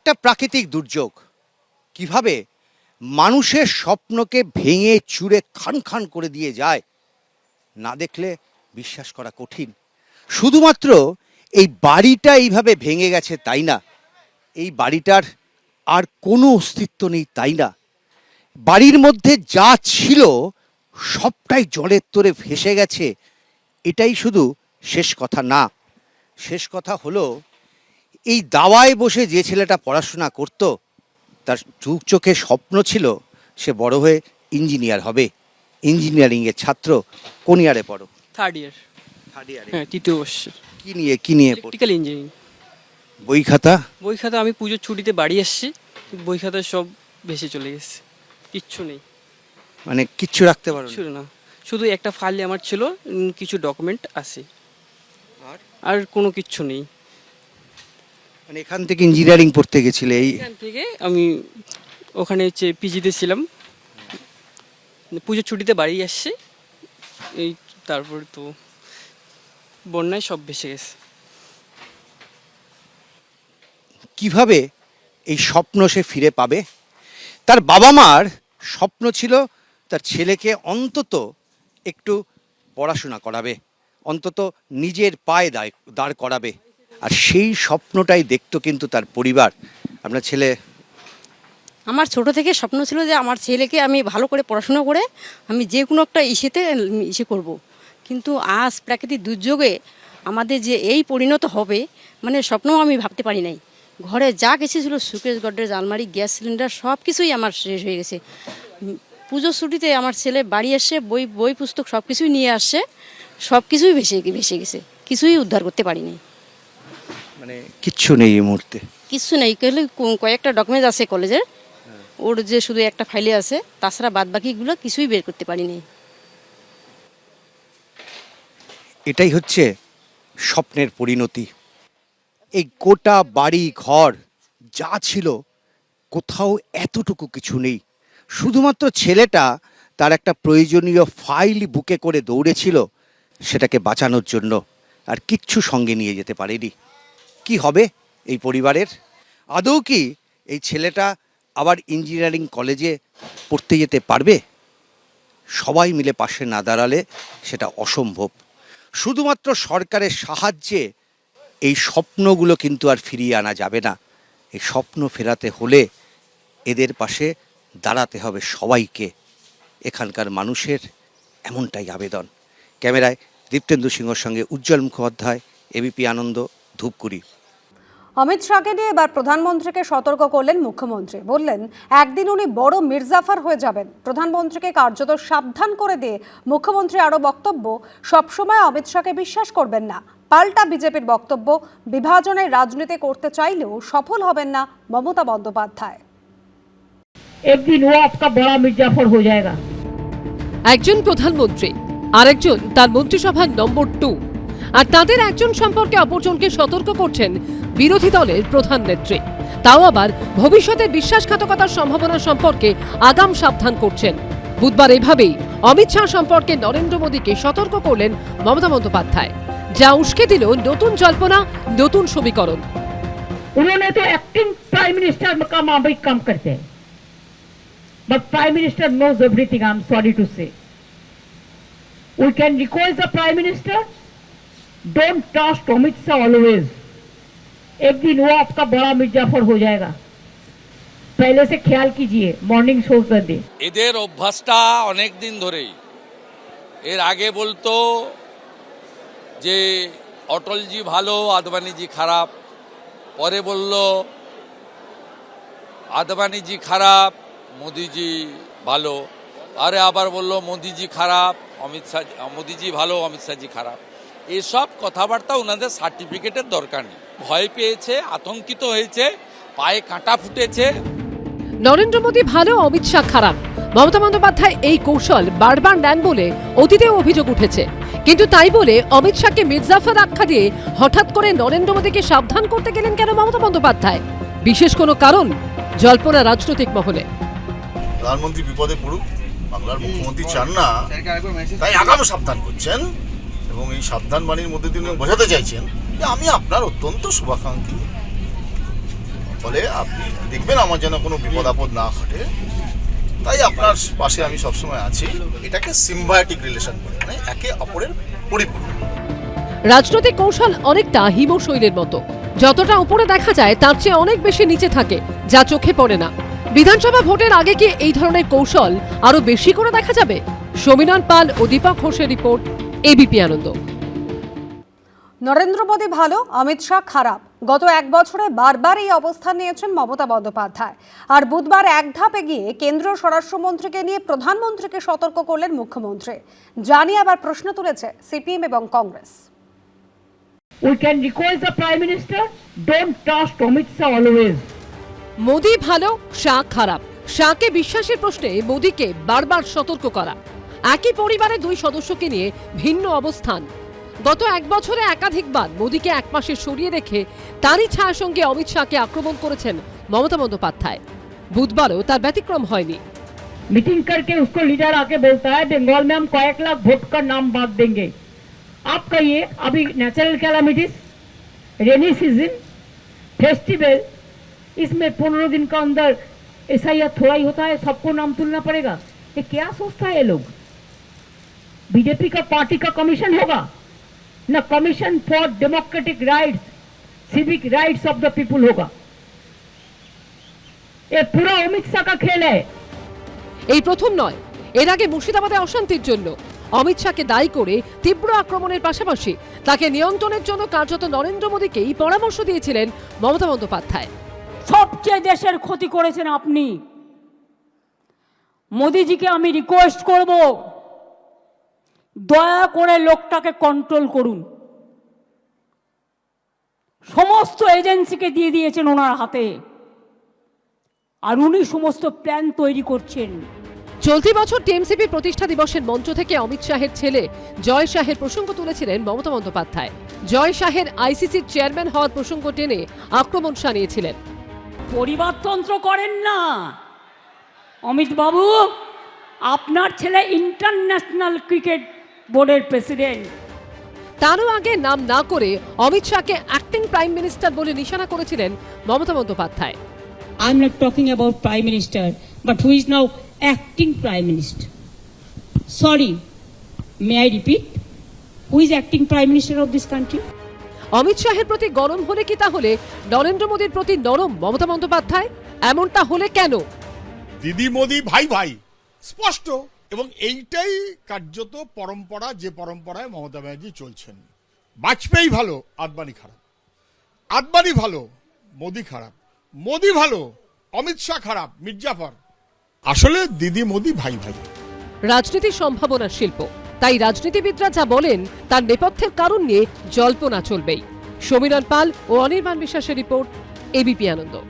একটা প্রাকৃতিক দুর্যোগ। কীভাবে মানুষের স্বপ্নকে ভেঙে চুরে খান খান করে দিয়ে যায়, না দেখলে বিশ্বাস করা কঠিন। শুধুমাত্র এই বাড়িটা এইভাবে ভেঙে গেছে তাই না? এই বাড়িটার আর কোনো অস্তিত্ব নেই তাই না? বাড়ির মধ্যে যা ছিল সবটাই জলের তোরে ভেসে গেছে। এটাই শুধু শেষ কথা না। শেষ কথা হলো এই দাওয়ায় বসে যে ছেলেটা পড়াশোনা করত তার চুক চোখে স্বপ্ন ছিল সে বড় হয়ে ইঞ্জিনিয়ার হবে। ইঞ্জিনিয়ারিংয়ের ছাত্র কোন ইয়ারে পড়ো? থার্ড ইয়ার থার্ড ইয়ারে হ্যাঁ তৃতীয় বর্ষের। কি নিয়ে কি নিয়ে পড়ো? ইলেকট্রিক্যাল ইঞ্জিনিয়ারিং বই খাতা? বই খাতা আমি পুজোর ছুটিতে বাড়ি এসেছি বই খাতা সব ভেসে চলে গেছে। কিচ্ছু নেই। মানে কিচ্ছু রাখতে পারো না। ছিল না। শুধু একটা ফাইলে আমার ছিল উম, কিছু ডকুমেন্ট আছে। আর? আর কোনো কিচ্ছু নেই। মানে এখান থেকে ইঞ্জিনিয়ারিং পড়তে গেছিলে এই এখান থেকে আমি ওখানে হচ্ছে পিজিতে ছিলাম। পুজোর ছুটিতে বাড়ি আসছি। এই তারপর তো বন্যায় সব ভেসে গেছে। কীভাবে এই স্বপ্ন সে ফিরে পাবে? তার বাবা মার স্বপ্ন ছিল তার ছেলেকে অন্তত একটু পড়াশোনা করাবে অন্তত নিজের পায়ে দাঁড় করাবে। আর সেই স্বপ্নটাই দেখতো কিন্তু তার পরিবার। আপনার ছেলে আমার ছোট থেকে স্বপ্ন ছিল যে আমার ছেলেকে আমি ভালো করে পড়াশোনা করে আমি যে কোনো একটা ইসেতে ইসে করব। কিন্তু আজ প্রাকৃতিক দুর্যোগে আমাদের যে এই পরিণত হবে মানে স্বপ্নও আমি ভাবতে পারি নাই। ঘরে যা কিছু ছিল, সুকেশ গড্রেজ, আলমারি, গ্যাস সিলিন্ডার সব কিছুই আমার শেষ হয়ে গেছে। পুজোর ছুটিতে আমার ছেলে বাড়ি এসে বই বই পুস্তক সব কিছুই নিয়ে আসছে সব কিছুই ভেসে ভেসে গেছে। কিছুই উদ্ধার করতে পারিনি। মানে কিচ্ছু নেই এই মুহূর্তে? কিছু নেই কেলে কয়েকটা ডকুমেন্ট আছে কলেজের ওর যে শুধু একটা ফাইলে আছে তাছাড়া বাদ বাকিগুলো কিছুই বের করতে পারিনি। এটাই হচ্ছে স্বপ্নের পরিণতি। এই গোটা বাড়ি ঘর যা ছিল কোথাও এতটুকু কিছু নেই। শুধুমাত্র ছেলেটা তার একটা প্রয়োজনীয় ফাইল বুকে করে দৌড়েছিল সেটাকে বাঁচানোর জন্য আর কিচ্ছু সঙ্গে নিয়ে যেতে পারেনি। কি হবে এই পরিবারের? আদৌ কি এই ছেলেটা আবার ইঞ্জিনিয়ারিং কলেজে পড়তে যেতে পারবে? সবাই মিলে পাশে না দাঁড়ালে সেটা অসম্ভব। শুধুমাত্র সরকারের সাহায্যে এই স্বপ্নগুলো কিন্তু আর ফিরিয়ে আনা যাবে না। এই স্বপ্ন ফেরাতে হলে এদের পাশে দাঁড়াতে হবে সবাইকে। এখানকার মানুষের এমনটাই আবেদন। ক্যামেরায় দীপ্তেন্দু সিংহর সঙ্গে উজ্জ্বল মুখোপাধ্যায় এবিপি আনন্দ, ধূপগুড়ি। অমিত শাহকে নিয়ে এবার প্রধানমন্ত্রীকে সতর্ক করলেন মুখ্যমন্ত্রী। বললেন একদিন উনি বড় মির্জাফার হয়ে যাবেন। প্রধানমন্ত্রীকে কার্যত সাবধান করে দিয়ে মুখ্যমন্ত্রী আরও বক্তব্য সবসময় অমিত শাহকে বিশ্বাস করবেন না। পাল্টা বিজেপির বক্তব্য বিভাজনের রাজনীতি করতে চাইলেও সফল হবেন না মমতা বন্দ্যোপাধ্যায়। একদিন ও আপকা বড় মির্জাফর হয়ে যায়গা। একজন প্রধানমন্ত্রী আরেকজন তার মন্ত্রিসভার নম্বর টু আর তাদের একজন সম্পর্কে অপরজনকে সতর্ক করছেন বিরোধী দলের প্রধান নেত্রী তাও আবার ভবিষ্যতে বিশ্বাসঘাতকতার সম্ভাবনা সম্পর্কে আগাম সাবধান করছেন বুধবার এভাবেই অমিত শাহ সম্পর্কে নরেন্দ্র মোদীকে সতর্ক করলেন মমতা বন্দ্যোপাধ্যায় যা উস্কে দিল নতুন জল্পনা নতুন সমীকরণ उन्होंने तो एक्टिंग प्राइम मिनिस्टर का मामला भी कम करते हैं but prime minister knows everything I am sorry to say we can request the prime minister don't trust Amit Shah always एक दिन वो आपका बड़ा मिर्जाफर हो जाएगा पहले से ख्याल कीजिए मॉर्निंग शो कर दे এদের অভ্যাসটা অনেক দিন ধরেই এর আগে বলতো যে অটলজি ভালো আদবানিজি খারাপ পরে বলল আদবানিজি খারাপ মোদিজি ভালো আরে আবার বলল মোদিজি খারাপ অমিত শাহ মোদিজি ভালো অমিত শাহজি খারাপ এসব কথাবার্তা ওনাদের সার্টিফিকেটের দরকার নেই। ভয় পেয়েছে আতঙ্কিত হয়েছে পায়ে কাঁটা ফুটেছে। নরেন্দ্র মোদী ভালো অমিত শাহ খারাপ। মমতা বন্দ্যোপাধ্যায় এই কৌশল বারবার নেন বলে অতীতেও অভিযোগ উঠেছে। কিন্তু তাই বলে অমিত শাহকে মির্জাফর আখ্যা দিয়ে হঠাৎ করে নরেন্দ্র মোদীকে সাবধান করতে গেলেন কেন মমতা বন্দ্যোপাধ্যায়? বিশেষ কোনো কারণ? জল্পনা রাজনৈতিক মহলে। প্রধানমন্ত্রী বিপদে পড়ুক বাংলার মুখ্যমন্ত্রী চান না তাই আগাম সাবধান করছেন। এবং এই সাবধান বাণীর মধ্যে তিনি বোঝাতে চাইছেন যে আমি আপনার অত্যন্ত শুভাকাঙ্ক্ষী। ফলে আপনি দেখবেন আমার যেন কোনো বিপদ আপদ না ঘটে। তাই আপনার পাশে আমি সবসময় আছি। এটাকে সিম্বায়োটিক রিলেশন বলে মানে একে অপরের পরিপূরক। রাজনৈতিক কৌশল অনেকটা হিমশৈলের মতো। যতটা উপরে দেখা যায়, তার চেয়ে অনেক বেশি নিচে থাকে, যা চোখে পড়ে না। বিধানসভা ভোটের আগে কি এই ধরনের কৌশল আরও বেশি করে দেখা যাবে? সমীরণ পাল ও দীপক ঘোষের রিপোর্ট এবিপি আনন্দ। নরেন্দ্র মোদী ভালো অমিত শাহ খারাপ। গত এক বছরে বারবার এই অবস্থান নিয়েছেন মমতা বন্দ্যোপাধ্যায়। আর বুধবার এক ধাপ এগিয়ে কেন্দ্রীয় স্বরাষ্ট্রমন্ত্রীকে নিয়ে প্রধানমন্ত্রীকে সতর্ক করলেন মুখ্যমন্ত্রী। জানি আবার প্রশ্ন তুলেছে সিপিএম এবং Congress. We can request the Prime Minister, don't trust Amit Shah always. Modi ভালো শাহ খারাপ। শাহকে বিশ্বাসের প্রশ্নে মোদিকে বারবার সতর্ক করা। একই পরিবারের দুই সদস্যকে নিয়ে ভিন্ন অবস্থান। গত এক বছরে একাধিকবার মোদীকে এক মাসে সরিয়ে রেখে তারই ছায়ার সঙ্গে অমিত শাহকে আক্রমণ করেছেন মমতা বন্দ্যোপাধ্যায়। বুধবারও তার ব্যতিক্রম হয়নি। মিটিং করকে উসকো লিডার আগে বলতা হ্যাঁ বেঙ্গল মে হাম কয়েক লাখ ভোট কা নাম বাদ দেঙ্গে। আপ ইয়ে আবি natural calamities rainy season festival ইসমে পনেরো দিন কা অন্দর এসাইয়া থোড়াই হতা হয় সবকো নাম তুলনা পড়েগা এ ক্যা সোচতা হ্যায় লোক बीजेपी का पार्टी का कमीशन होगा न commission for democratic rights civic rights of the people होगा ये पूरा अमित शाह का खेल है এই প্রথম নয় এর আগে মুর্শিদাবাদে অশান্তির জন্য অমিত শাহকে দায়ী করে তীব্র আক্রমণের পাশাপাশি তাকে নিয়ন্ত্রণের জন্য কার্যত নরেন্দ্র মোদীকেই পরামর্শ দিয়েছিলেন মমতা বন্দ্যোপাধ্যায় সবচেয়ে দেশের ক্ষতি করেছেন আপনি মোদিজিকে আমি রিকোয়েস্ট করব দয়া করে লোকটাকে কন্ট্রোল করুন। সমস্ত এজেন্সিকে দিয়ে দিয়েছেন ওনার হাতে। আর উনি সমস্ত প্ল্যান তৈরি করছেন। চলতি বছর টিএমসিপি প্রতিষ্ঠা দিবসের মঞ্চ থেকে অমিত শাহের ছেলে জয় শাহের প্রসঙ্গ তুলেছিলেন মমতা বন্দ্যোপাধ্যায়। জয় শাহের আইসিসির চেয়ারম্যান হওয়ার প্রসঙ্গ টেনে আক্রমণ সানিয়েছিলেন পরিবারতন্ত্র করেন না। অমিত বাবু আপনার ছেলে ইন্টারন্যাশনাল ক্রিকেট বোর্ডের প্রেসিডেন্ট তারও আগে নাম না করে অমিত শাহকে অ্যাক্টিং প্রাইম মিনিস্টার বলে নিশানা করেছিলেন Mamata Bandyopadhyay I'm not talking about Prime Minister, but who is now acting Prime Minister. Sorry, may I repeat? Who is acting Prime Minister of this country? Amit শাহের প্রতি গরম হলে কি তাহলে নরেন্দ্র মোদীর প্রতি নরম মমতা বন্দ্যোপাধ্যায় এমনটা হলে কেন দিদি মোদি ভাই ভাই স্পষ্ট এবং এইটাই কার্যত পরম্পরা, যে পরম্পরায় মমতা ব্যানার্জি চলছেন। বাজপেয়ী ভালো, আদবানি খারাপ। আদবানি ভালো, মোদি খারাপ। মোদি ভালো, অমিত শাহ খারাপ, মির্জাফর। আসলে দিদি মোদি, ভাই ভাই। রাজনীতির সম্ভাবনার শিল্প। তাই রাজনীতিবিদরা যা বলেন, তার নেপথ্যের কারণ নিয়ে জল্পনা চলবেই। সমীরণ পাল ও অনির্বাণ বিশ্বাসের রিপোর্ট এবিপি আনন্দ।